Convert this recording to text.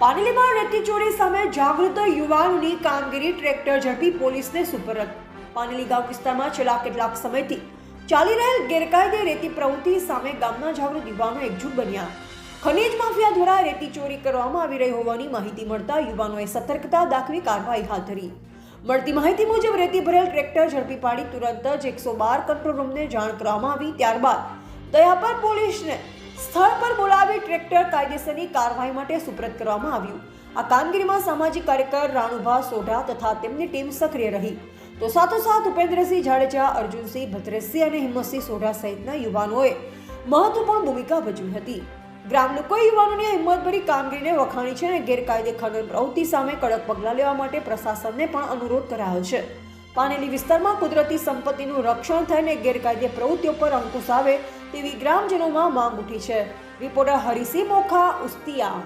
પાનેલીમાં રેતી ચોરી સામે જાગૃત યુવાનોની કામગીરી ટ્રેક્ટર ઝડપી પોલીસને સુપરત. પાનેલી ગામ વિસ્તારમાં છેલ્લા કેટલાક સમયથી ચાલી રહેલ ગેરકાયદે રેતી પ્રવૃત્તિ સામે ગામના જાગૃત યુવાનો એકજૂટ બન્યા. ખનીજ માફિયા દ્વારા રેતી ચોરી કરવામાં આવી રહી હોવાની માહિતી મળતા યુવાનોએ સતર્કતા દાખવી કાર્યવાહી હાથ ધરી. મળતી માહિતી મુજબ રેતી ભરેલ ટ્રેક્ટર ઝડપી પાડી તુરંત જ એકસો બાર કંટ્રોલ રૂમને જાણ કરવામાં આવી. ત્યારબાદ દયાપર પોલીસને સ્થળ પર બોલાવી ટ્રેક્ટર કાયદેસરની કાર્યવાહી માટે સુપ્રત કરવામાં આવ્યું. આ કામગીરીમાં સામાજિક કાર્યકર રાણુભા સોઢા તથા તેમની ટીમ સક્રિય રહી. તો સાથોસાથ ઉપેન્દ્રસિંહ જાડેજા, અર્જુનસિંહ ભદ્રેશસિંહ અને હિંમતસિંહ સોઢા સહિતના યુવાનોએ મહત્વપૂર્ણ ભૂમિકા ભજવી હતી. ગ્રામ લોકોએ યુવાનોની હિંમતભરી કામગીરીને વખાણી છે અને ગેરકાયદે ખનન પ્રવૃત્તિ સામે કડક પગલાં લેવા માટે પ્રશાસનને પણ અનુરોધ કરાયો છે. પાનેલી વિસ્તારમાં કુદરતી સંપત્તિનું રક્ષણ થઈને ગેરકાયદે પ્રવૃત્તિઓ પર અંકુશ આવે તેવી ગ્રામજનોમાં માંગ ઉઠી છે. રિપોર્ટર હરિસિંહ મોખા ઉસ્તિયા.